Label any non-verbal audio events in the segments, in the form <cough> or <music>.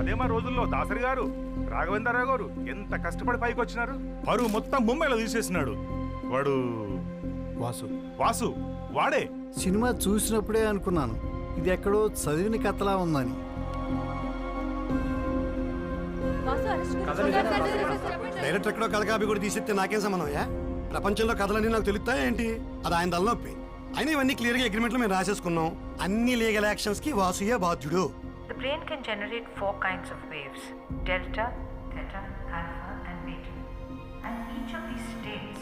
అదే మా రోజుల్లో దాసరి గారు రాఘవేంద్రరావు గారు ఎంత కష్టపడి పైకి వచ్చినారు పరువు మొత్తం ముంబైలో తీసేసినాడు. వాడు వాసు. వాసు వాడే. సినిమా చూసినప్పుడే అనుకున్నాను. ఇది ఎక్కడో చదివిన కథలా ఉందని. డైరెక్టర్ ఎక్కడో కథ కాపీ కూడా తీసిస్తే నాకేం సంబంధమయ్యా ప్రపంచంలో కథలన్నీ నాకు తెలుస్తాయా ఏంటి? అది ఆయన తలనొప్పి. అయినా ఇవన్నీ క్లియర్గా అగ్రిమెంట్లో మేము రాసేసుకున్నాం. అన్ని లీగల్ యాక్షన్స్కి వాసుయే బాధ్యుడు. Brain can generate four kinds of waves delta, theta, alpha, and beta. And each of these states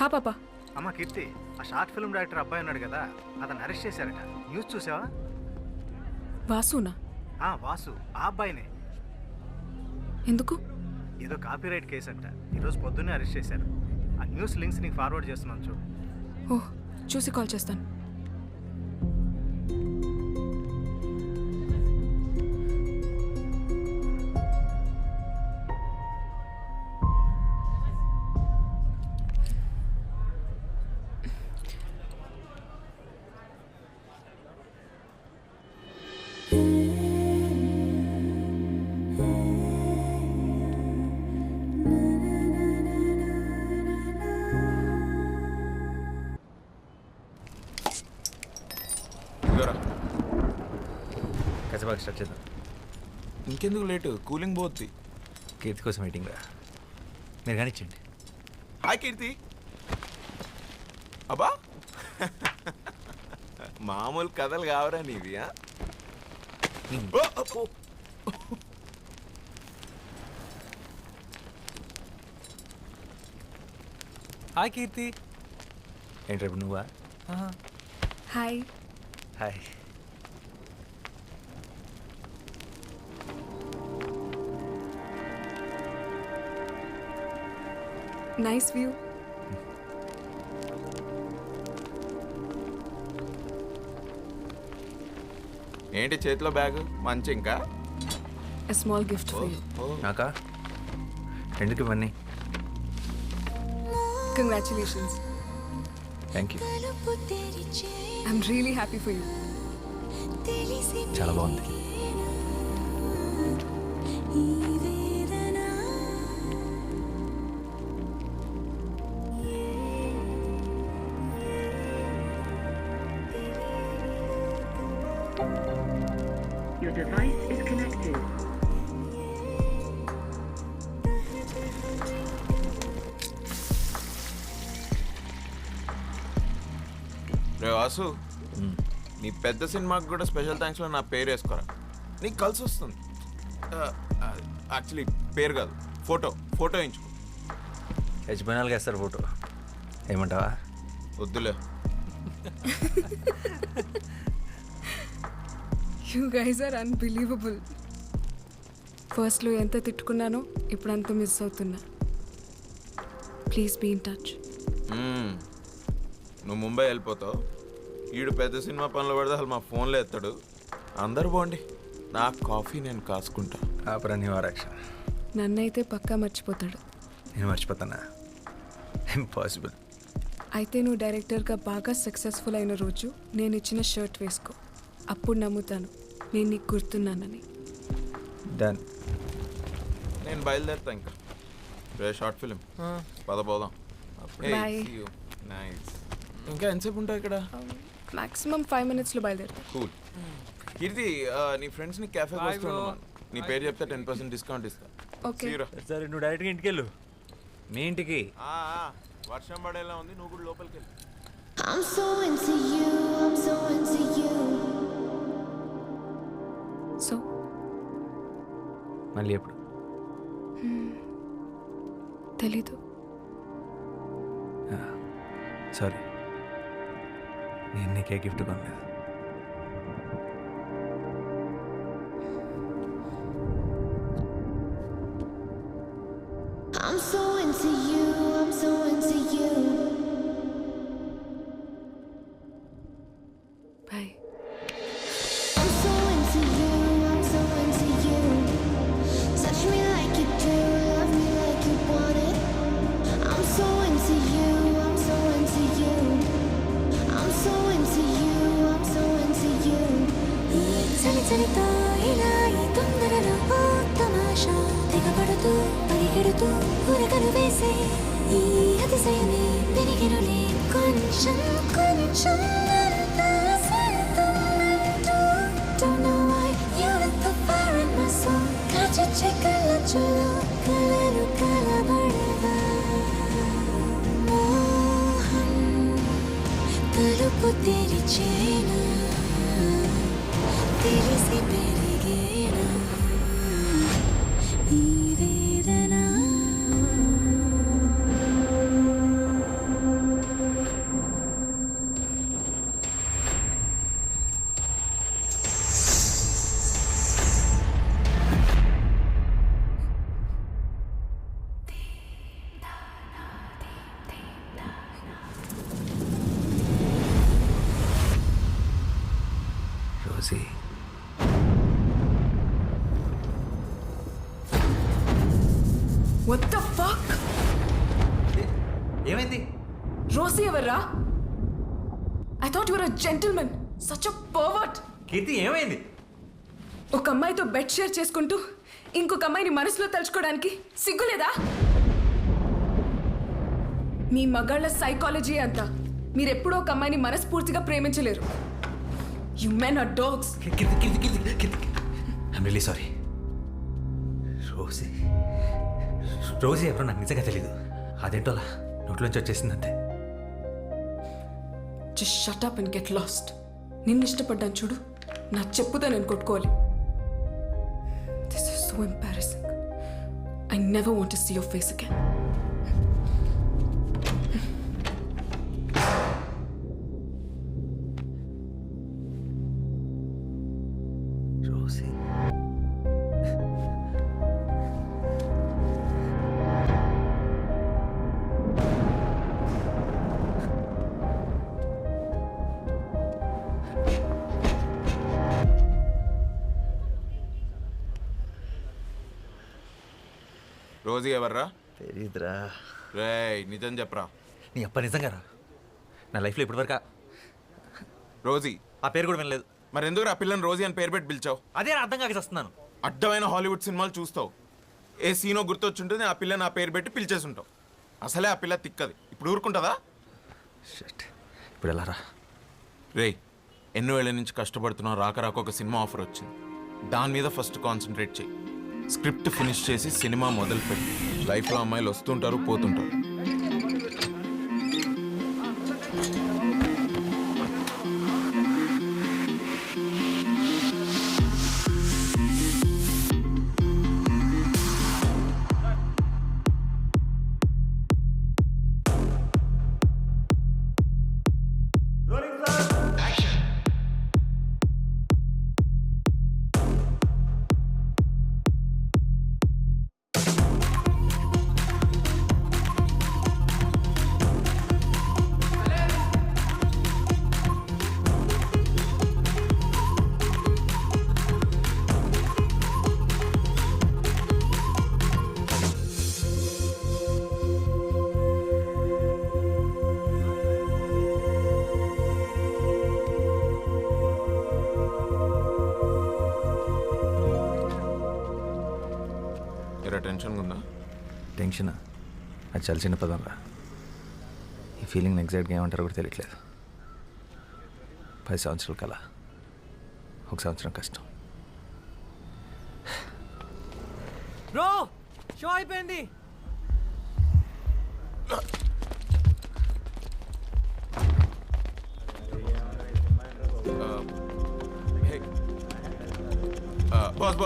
హా పాపా. అమ్మ కీర్తి ఆ షార్ట్ ఫిల్మ్ డైరెక్టర్ అబ్బాయి ఉన్నాడు కదా అతను అరెస్ట్ చేశారట. న్యూస్ చూసావా? వాసునా? ఆ వాసు ఆ అబ్బాయినే. ఎందుకు? ఏదో కాపీరైట్ కేసు అంట. ఈరోజు పొద్దున్నే అరెస్ట్ చేశారు. ఆ న్యూస్ లింక్స్ నీకు ఫార్వర్డ్ చేస్తున్నాను చూడు. ఓహ్ చూసి కాల్ చేస్తాను. కసబాగా స్టార్ట్ చేద్దాం ఇంకెందుకు లేటు? కూలింగ్ పోద్ది. కీర్తి కోసం వెయిటింగ్ రా. మీరు కానిచ్చండి హాయ్ కీర్తి. అబ్బా. మామూలు కథలు కావరా నీవి. హాయ్ కీర్తి. ఏంటి రేపు నువ్వా? హాయ్. హాయ్. నైస్ వ్యూ ఏంటి చేతిలో బ్యాగ్? మంచి ఇంకా? A small gift for you నాకా? ఎందుకు ఇవన్నీ? Congratulations thank you I'm really happy for you చాలా బాగుంది. Your device is connected. రే వాసు నీ పెద్ద సినిమాకి కూడా స్పెషల్ థ్యాంక్స్లో నా పేరు వేసుకోరా? నీకు కలిసి వస్తుంది. యాక్చువల్లీ పేరు కాదు ఫోటో ఫోటో వేయించుకో. యజమానాలుగా వేస్తారు ఫోటో. ఏమంటావా? వద్దులే. <laughs> యూ గైజ్ ఆర్ అన్బిలీవబుల్ ఫస్ట్లో ఎంత తిట్టుకున్నానో ఇప్పుడు అంత మిస్ అవుతున్నా. Please be in touch. నువ్వు ముంబై వెళ్ళిపోతావు. ఈడు పెద్ద సినిమా పనులు పడితే అసలు మా ఫోన్లో ఎత్తాడు. అందరు పోండి నా కాఫీ నేను కాసుకుంటా. ఆపరా నన్నైతే పక్కా మర్చిపోతాడు. నేను మర్చిపోతానా? ఇంపాసిబుల్ అయితే నువ్వు డైరెక్టర్గా బాగా సక్సెస్ఫుల్ అయిన రోజు నేను ఇచ్చిన షర్ట్ వేసుకో. అప్పుడు నమ్ముతాను. నేను నీకు గుర్తున్నానని. డన్ నేను బయలుదేరుతా ఇంకా. రే షార్ట్ ఫిలిం. పద పోదాం. Bye. నైస్ ఇంకా ఎంతసేపు ఉంటావు ఇక్కడ? మాక్సిమం ఫైవ్ మినిట్స్లో బయలుదేరుతా. కూల్ కీర్తి ఆ, నీ ఫ్రెండ్స్ని క్యాఫే వస్తున్నాను నీ పేరు చెప్తే టెన్ పర్సెంట్ డిస్కౌంట్ ఇస్తా. ఓకే See you రా. సరే నువ్వు డైరెక్ట్గా ఇంటికి వెళ్ళు. మీ ఇంటికి. ఆ, ఆ, వర్షం పడేలా ఉంది నువ్వు కూడా లోపలికి వెళ్ళి. I'm so into you, I'm so into you. మళ్ళీ ఎప్పుడు? తెలీదు. సారీ. నేను నీకే గిఫ్ట్ కొనలేదు. The fire in my soul కాచొచ్చే కళ్ళచ్చులో కలలు కలబడగా మోహం తలుపు తెరిచేనా తెలిసి పెరిగేనా What the fuck? ఏమైంది రోసి ఎవర్రా I thought your a gentlemen such a pervert Keerthi ఏమైంది ఒక అమ్మాయితో బెడ్ షేర్ చేసుకుంటూ ఇంకొక అమ్మాయిని మనసులో తలుచుకోవడానికి సిగ్గులేదా మీ మగాళ్ళ సైకాలజీ అంతా మీరెప్పుడూ ఒక అమ్మాయిని మనస్ఫూర్తిగా ప్రేమించలేరు you men are dogs Keerthi I'm really sorry Rosie రోజు ఎవరో నాకు నిజంగా తెలీదు. అదేంటో అలా నోట్లోంచి వచ్చేసింది అంతే just shut up and get lost నిన్ను ఇష్టపడ్డాను చూడు. నా చెప్పుతో నేను కొట్టుకోవాలి. This is so embarrassing I never want to see your face again Rosie ఎవర్రా? తెలీదురా. రేయ్ నిజం చెప్పరా. నీ అప్ప నిజంగా రా నా లైఫ్లో ఇప్పటివరకు రోజీ. ఆ పేరు కూడా వినలేదు. మరి ఎందుకు ఆ పిల్లని రోజీ అని పేరు పెట్టి పిలిచావు? అదే నా అర్థం కాక వస్తున్నాను అడ్డమైన హాలీవుడ్ సినిమాలు చూస్తావు. ఏ సీనో గుర్తొచ్చుంటుంది ఆ పిల్లని ఆ పేరు పెట్టి పిలిచేసుంటావు. అసలే ఆ పిల్ల తిక్కది. ఇప్పుడు ఊరుకుంటుందా షట్. ఇప్పుడు ఎలా రా? రేయ్ ఎన్నో ఏళ్ళ నుంచి కష్టపడుతున్నావు రాక రాక ఒక సినిమా ఆఫర్ వచ్చింది. దాని మీద ఫస్ట్ కాన్సన్ట్రేట్ చేయి స్క్రిప్ట్ ఫినిష్ చేసి సినిమా మొదలుపెట్టి. లైఫ్లో అమ్మాయిలు వస్తుంటారు పోతుంటారు. టెన్షన్. అది చాలా చిన్న పదం రా. ఈ ఫీలింగ్ ఎగ్జాక్ట్గా ఏమంటారో కూడా తెలియట్లేదు. పది సంవత్సరాల కల ఒక సంవత్సరం కష్టం. బ్రో షో అయిపోయింది.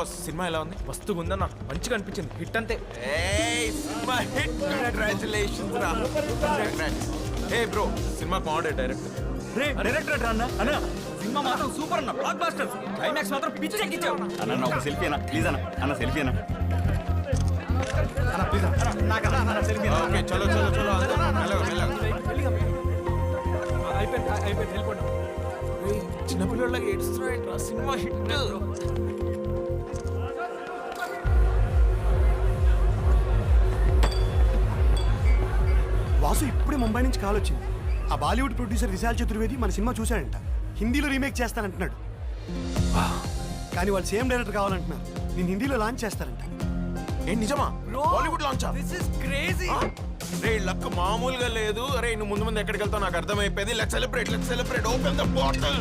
బాస్ సినిమా ఎలా ఉంది? మస్తుగా ఉందన్న మంచిగా అనిపించింది. హిట్ అంతే. ఏ బ్రో సినిమా బాగుండే డైరెక్టర్ రే డైరెక్టర్ అన్న? అన్న సినిమా మాత్రం సూపర్ అన్న. బ్లాక్ బాస్టర్ క్లైమాక్స్ మాత్రం పిచ్చి ఎక్కించావు అన్న ఒక సెల్ఫీ అన్న. ప్లీజ్ అన్న. అన్న సెల్ఫీ అన్న. అన్న ప్లీజ్ నాకు అన్న అన్న సెల్ఫీ ఓకే చలో చలో చలో అయిపోయింది అయిపోయింది వెళ్ళిపోండి. చిన్నపిల్లలకి ఏడుస్తున్నాడు సినిమా హిట్. వాసు ఇప్పుడే ముంబై నుంచి కాల్ వచ్చింది. ఆ బాలీవుడ్ ప్రొడ్యూసర్ విశాల్ చతుర్వేది మన సినిమా చూశాడంట. హిందీలో రీమేక్ చేస్తానంటున్నాడు. కానీ వాళ్ళు సేమ్ డైరెక్టర్ కావాలంటున్నారు. నేను హిందీలో లాంచ్ చేస్తారంట. ఏ నిజమా? Bollywood launch this is crazy ray luck మామూలుగా లేదు. అరే నువ్వు ముందు ముందు ఎక్కడికి వెళ్తావు నాకు అర్థమైపోయింది. Let celebrate let celebrate open the bottle